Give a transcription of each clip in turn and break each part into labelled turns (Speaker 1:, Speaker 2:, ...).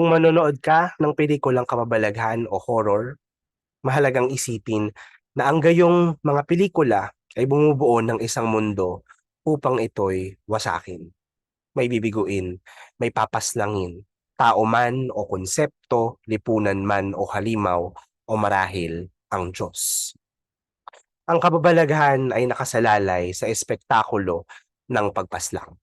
Speaker 1: Kung manonood ka ng pelikulang kababalaghan o horror, mahalagang isipin na ang gayong mga pelikula ay bumubuo ng isang mundo upang ito'y wasakin. May bibiguin, may papaslangin, tao man o konsepto, lipunan man o halimaw, o marahil ang Diyos. Ang kababalaghan ay nakasalalay sa espektakulo ng pagpaslang.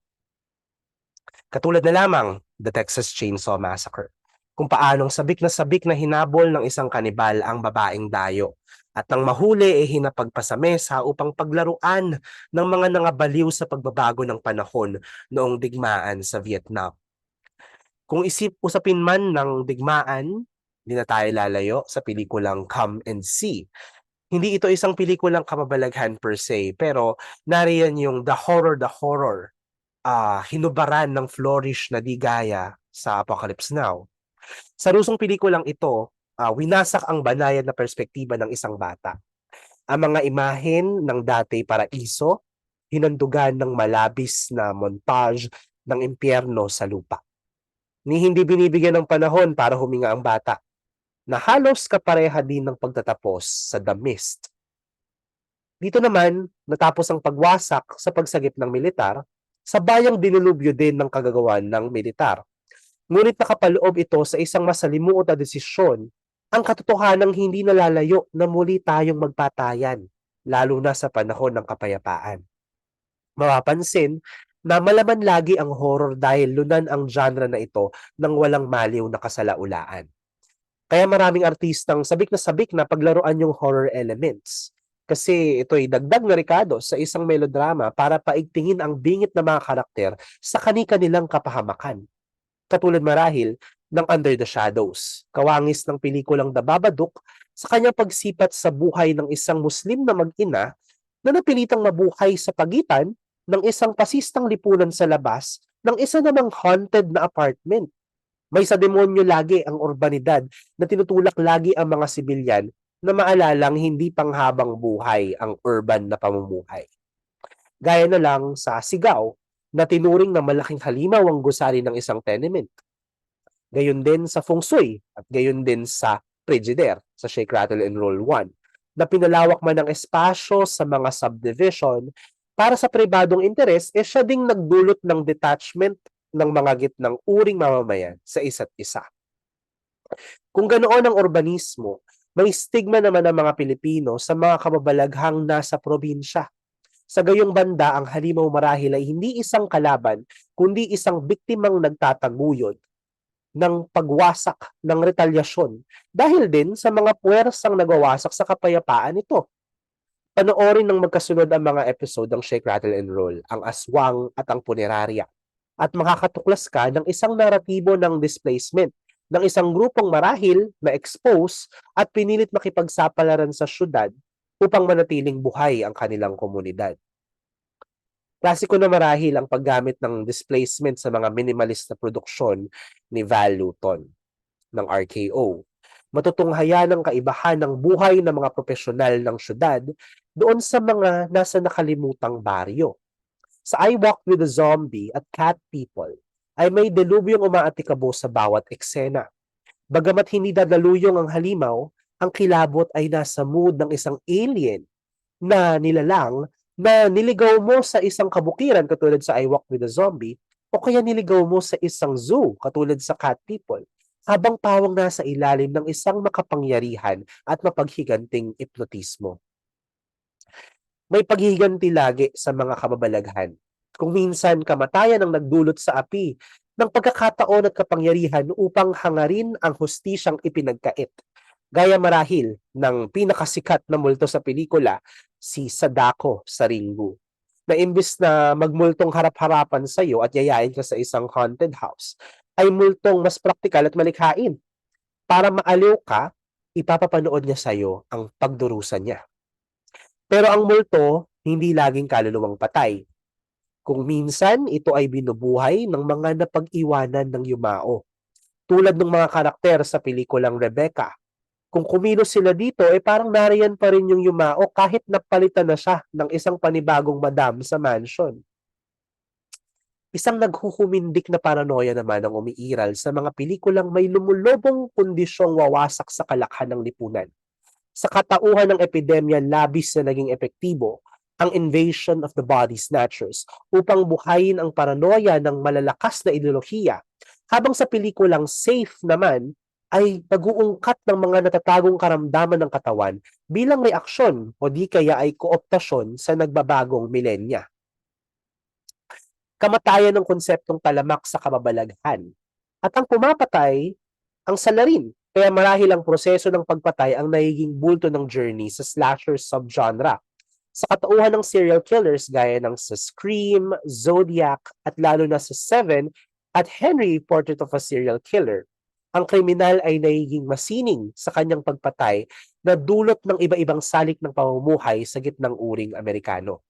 Speaker 1: Katulad na lamang The Texas Chainsaw Massacre, kung paanong sabik na sabik na hinabol ng isang kanibal ang babaeng dayo at nang mahuli ay hinapagpa sa mesa upang paglaruan ng mga nangabaliw sa pagbabago ng panahon noong digmaan sa Vietnam. Kung isip usapin man ng digmaan, hindi na tayo lalayo sa pelikulang Come and See. Hindi ito isang pelikulang kababalaghan per se, pero nariyan yung the horror, the horror ah, hinubaran ng flourish na di gaya sa Apocalypse Now. Sa rusong pelikulang ito, ah, winasak ang banayad na perspektiba ng isang bata. Ang mga imahen ng dati paraiso, hinandugan ng malabis na montage ng impyerno sa lupa. Ni hindi binibigyan ng panahon para huminga ang bata, na halos kapareha din ng pagtatapos sa The Mist. Dito naman, natapos ang pagwasak sa pagsagip ng militar, sa bayang dinulubyo din ng kagagawan ng militar. Ngunit nakapaloob ito sa isang masalimuot na desisyon, ang katotohanang hindi nalalayo na muli tayong magpatayan, lalo na sa panahon ng kapayapaan. Mapapansin na malaman lagi ang horror dahil lunan ang genre na ito ng walang maliw na kasalaulaan. Kaya maraming artistang sabik na sabik na paglaruan yung horror elements. Kasi ito'y dagdag na rekado sa isang melodrama para paigtingin ang bingit na mga karakter sa kani-kanilang kapahamakan. Katulad marahil ng Under the Shadows, kawangis ng pelikulang The Babadook sa kanyang pagsipat sa buhay ng isang Muslim na mag-ina na napilitang mabuhay sa pagitan ng isang pasistang lipunan sa labas ng isa namang haunted na apartment. May sa demonyo lagi ang urbanidad na tinutulak lagi ang mga sibilyan na maalalang hindi panghabang buhay ang urban na pamumuhay. Gaya na lang sa Sigaw na tinuring na malaking halimaw ang gusali ng isang tenement. Gayon din sa Feng Shui at gayon din sa Frigidaire sa Shake, Rattle, and Roll 1 na pinalawak man ang espasyo sa mga subdivision para sa pribadong interes, eh siya ding nagdulot ng detachment ng mga gitnang uring mamamayan sa isa't isa. Kung ganoon ang urbanismo, may stigma naman ng mga Pilipino sa mga kababalaghang nasa probinsya. Sa gayong banda, ang halimaw marahil ay hindi isang kalaban, kundi isang biktimang nagtataguyod ng pagwasak ng retalyasyon dahil din sa mga puwersang nagwawasak sa kapayapaan nito. Panoorin ng magkasunod ang mga episode ng Shake, Rattle, and Roll, ang aswang at ang punerarya. At makakatuklas ka ng isang naratibo ng displacement ng isang grupong marahil na expose at pinilit makipagsapalaran sa syudad upang manatiling buhay ang kanilang komunidad. Klasiko na marahil ang paggamit ng displacement sa mga minimalist na produksyon ni Val Luton ng RKO. Matutunghayan ang kaibahan ng buhay ng mga profesional ng syudad doon sa mga nasa nakalimutang baryo. Sa I Walk with a Zombie at Cat People ay may delubyong umaatikabo sa bawat eksena. Bagamat hindi dadaluyong ang halimaw, ang kilabot ay nasa mood ng isang alien na nilalang na niligaw mo sa isang kabukiran katulad sa I Walk with a Zombie o kaya niligaw mo sa isang zoo katulad sa Cat People habang pawang nasa ilalim ng isang makapangyarihan at mapaghiganting hipnotismo. May paghihiganti lagi sa mga kababalaghan. Kung minsan kamatayan ang nagdulot sa api ng pagkakataon at kapangyarihan upang hangarin ang hustisyang ipinagkait. Gaya marahil ng pinakasikat na multo sa pelikula, si Sadako sa Ringu. Na imbis na magmultong harap-harapan sa iyo at yayain ka sa isang haunted house, ay multong mas praktikal at malikhain. Para maaliw ka, ipapapanood niya sa iyo ang pagdurusa niya. Pero ang multo, hindi laging kaluluwang patay. Kung minsan, ito ay binubuhay ng mga napag-iwanan ng yumao. Tulad ng mga karakter sa pelikulang Rebecca. Kung kumilos sila dito, eh parang nariyan pa rin yung yumao kahit napalitan na siya ng isang panibagong madam sa mansion. Isang naghuhumindik na paranoia naman ang umiiral sa mga pelikulang may lumulubong kondisyong wawasak sa kalakhan ng lipunan. Sa katauhan ng epidemya, labis na naging epektibo ang invasion of the body snatchers upang buhayin ang paranoia ng malalakas na ideolohiya habang sa pelikulang safe naman ay nag-uungkat ng mga natatagong karamdaman ng katawan bilang reaksyon o di kaya ay kooptasyon sa nagbabagong milenya. Kamatayan ng konseptong talamak sa kababalaghan. At ang pumapatay, ang salarin. Kaya marahil ang proseso ng pagpatay ang nagiging bulto ng journey sa slasher subgenre. Sa katauhan ng serial killers gaya ng sa Scream, Zodiac, at lalo na sa Seven at Henry Portrait of a Serial Killer, ang kriminal ay nagiging masining sa kanyang pagpatay na dulot ng iba-ibang salik ng pamumuhay sa gitnang uring Amerikano.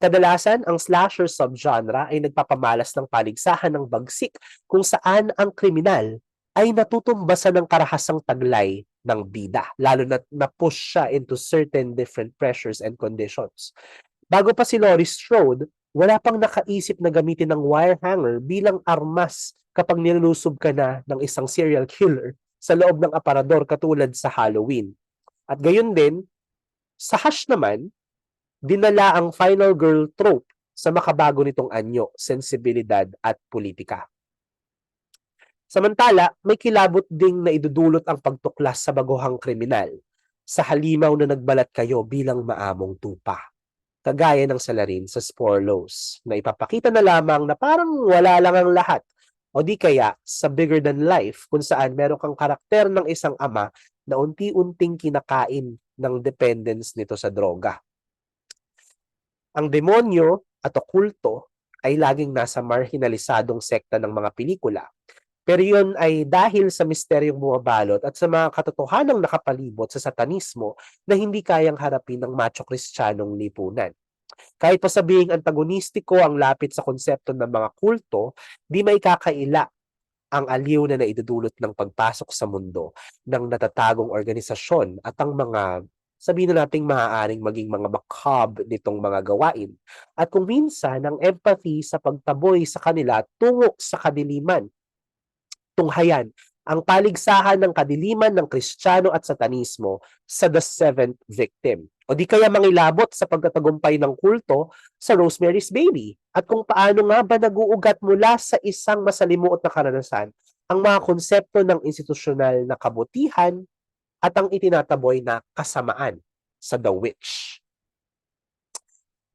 Speaker 1: Kadalasan, ang slasher subgenre ay nagpapamalas ng paligsahan ng bagsik kung saan ang kriminal ay natutumbasan ng karahasang taglay ng bida, lalo na na-push siya into certain different pressures and conditions. Bago pa si Laurie Strode, wala pang nakaisip na gamitin ng wire hanger bilang armas kapag nilusob ka na ng isang serial killer sa loob ng aparador katulad sa Halloween. At gayon din, sa Hush naman, dinala ang final girl trope sa makabago nitong anyo, sensibilidad at politika. Samantala, may kilabot ding na idudulot ang pagtuklas sa baguhang kriminal sa halimaw na nagbalat kayo bilang maamong tupa. Kagaya ng salarin sa Sporlos na ipapakita na lamang na parang wala lang ang lahat o di kaya sa bigger than life kung saan meron kang karakter ng isang ama na unti-unting kinakain ng dependence nito sa droga. Ang demonyo at okulto ay laging nasa marginalisadong sekta ng mga pelikula pero yun ay dahil sa misteryong bumabalot at sa mga katotohanang nakapalibot sa satanismo na hindi kayang harapin ng macho-kristyanong lipunan. Kahit pa sabihing antagonistiko ang lapit sa konsepto ng mga kulto, di may kakaila ang aliw na naidudulot ng pagpasok sa mundo ng natatagong organisasyon at ang mga sabihin na nating maaaring maging mga macabre nitong mga gawain. At kung minsan, ang empathy sa pagtaboy sa kanila tungo sa kadiliman tunghayan ang paligsahan ng kadiliman ng Kristiyano at Satanismo sa The Seventh Victim. O di kaya mangilabot sa pagkatagumpay ng kulto sa Rosemary's Baby at kung paano nga ba naguugat mula sa isang masalimuot na karanasan ang mga konsepto ng institusyonal na kabutihan at ang itinataboy na kasamaan sa The Witch.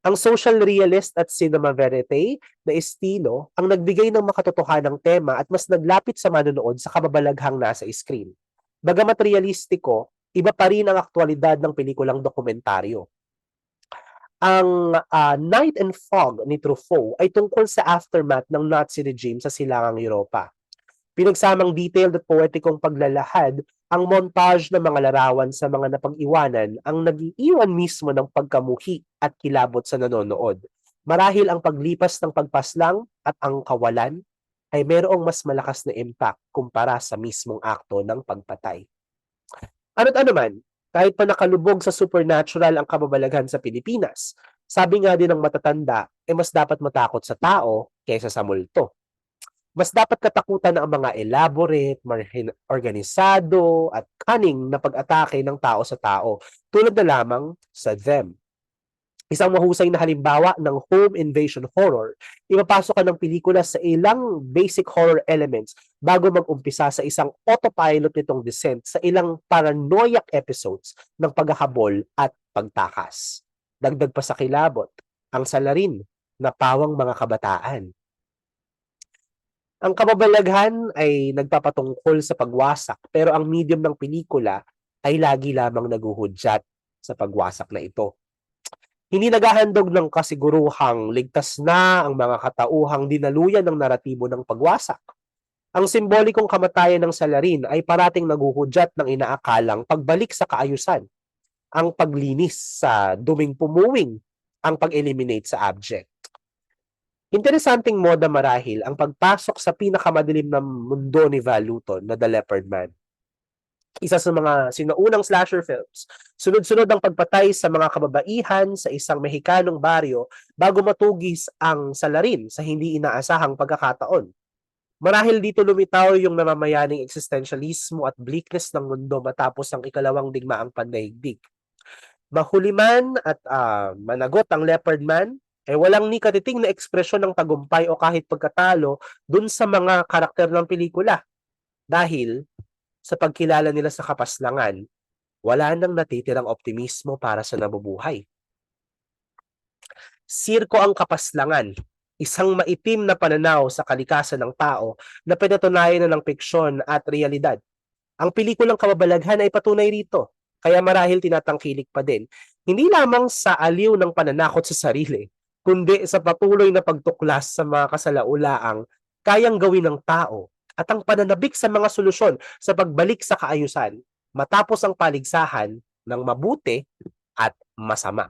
Speaker 1: Ang social realist at cinema verite na estilo ang nagbigay ng makatotohanang tema at mas naglapit sa manonood sa kababalaghang nasa screen. Bagamat realistiko, iba pa rin ang aktwalidad ng pelikulang dokumentaryo. Ang uh, Night and Fog ni Truffaut ay tungkol sa aftermath ng Nazi regime sa silangang Europa. Pinagsamang detailed at poetikong paglalahad ang montage ng mga larawan sa mga napag-iwanan ang nag-iiwan mismo ng pagkamuhi at kilabot sa nanonood. Marahil ang paglipas ng pagpaslang at ang kawalan ay mayroong mas malakas na impact kumpara sa mismong akto ng pagpatay. Ano't ano man, kahit pa nakalubog sa supernatural ang kababalaghan sa Pilipinas, sabi nga din ng matatanda, eh mas dapat matakot sa tao kaysa sa multo mas dapat katakutan ng mga elaborate, organisado, at cunning na pag-atake ng tao sa tao, tulad na lamang sa them. Isang mahusay na halimbawa ng home invasion horror, ipapasok ka ng pelikula sa ilang basic horror elements bago mag-umpisa sa isang autopilot nitong descent sa ilang paranoiac episodes ng paghahabol at pagtakas. Dagdag pa sa kilabot, ang salarin na pawang mga kabataan ang kababalaghan ay nagpapatungkol sa pagwasak pero ang medium ng pelikula ay lagi lamang naguhudyat sa pagwasak na ito. Hindi naghahandog ng kasiguruhang ligtas na ang mga katauhang dinaluyan ng naratibo ng pagwasak. Ang simbolikong kamatayan ng salarin ay parating naguhudyat ng inaakalang pagbalik sa kaayusan, ang paglinis sa duming pumuwing, ang pag-eliminate sa abject. Interesanting moda marahil ang pagpasok sa pinakamadilim na mundo ni Val na The Leopard Man. isa sa mga sinaunang slasher films. Sunod-sunod ang pagpatay sa mga kababaihan sa isang Mexicanong baryo bago matugis ang salarin sa hindi inaasahang pagkakataon. Marahil dito lumitaw yung namamayaning existentialismo at bleakness ng mundo matapos ang ikalawang digmaang pandaigdig. Mahuli man at ah, managot ang leopard man, eh walang ni katiting na ekspresyon ng tagumpay o kahit pagkatalo dun sa mga karakter ng pelikula. Dahil sa pagkilala nila sa kapaslangan, wala nang natitirang optimismo para sa nabubuhay. Sirko ang kapaslangan, isang maitim na pananaw sa kalikasan ng tao na pinatunayan na ng piksyon at realidad. Ang pelikulang kababalaghan ay patunay rito, kaya marahil tinatangkilik pa din, hindi lamang sa aliw ng pananakot sa sarili, kundi sa patuloy na pagtuklas sa mga kasalaulaang kayang gawin ng tao at ang pananabik sa mga solusyon sa pagbalik sa kaayusan matapos ang paligsahan ng mabuti at masama.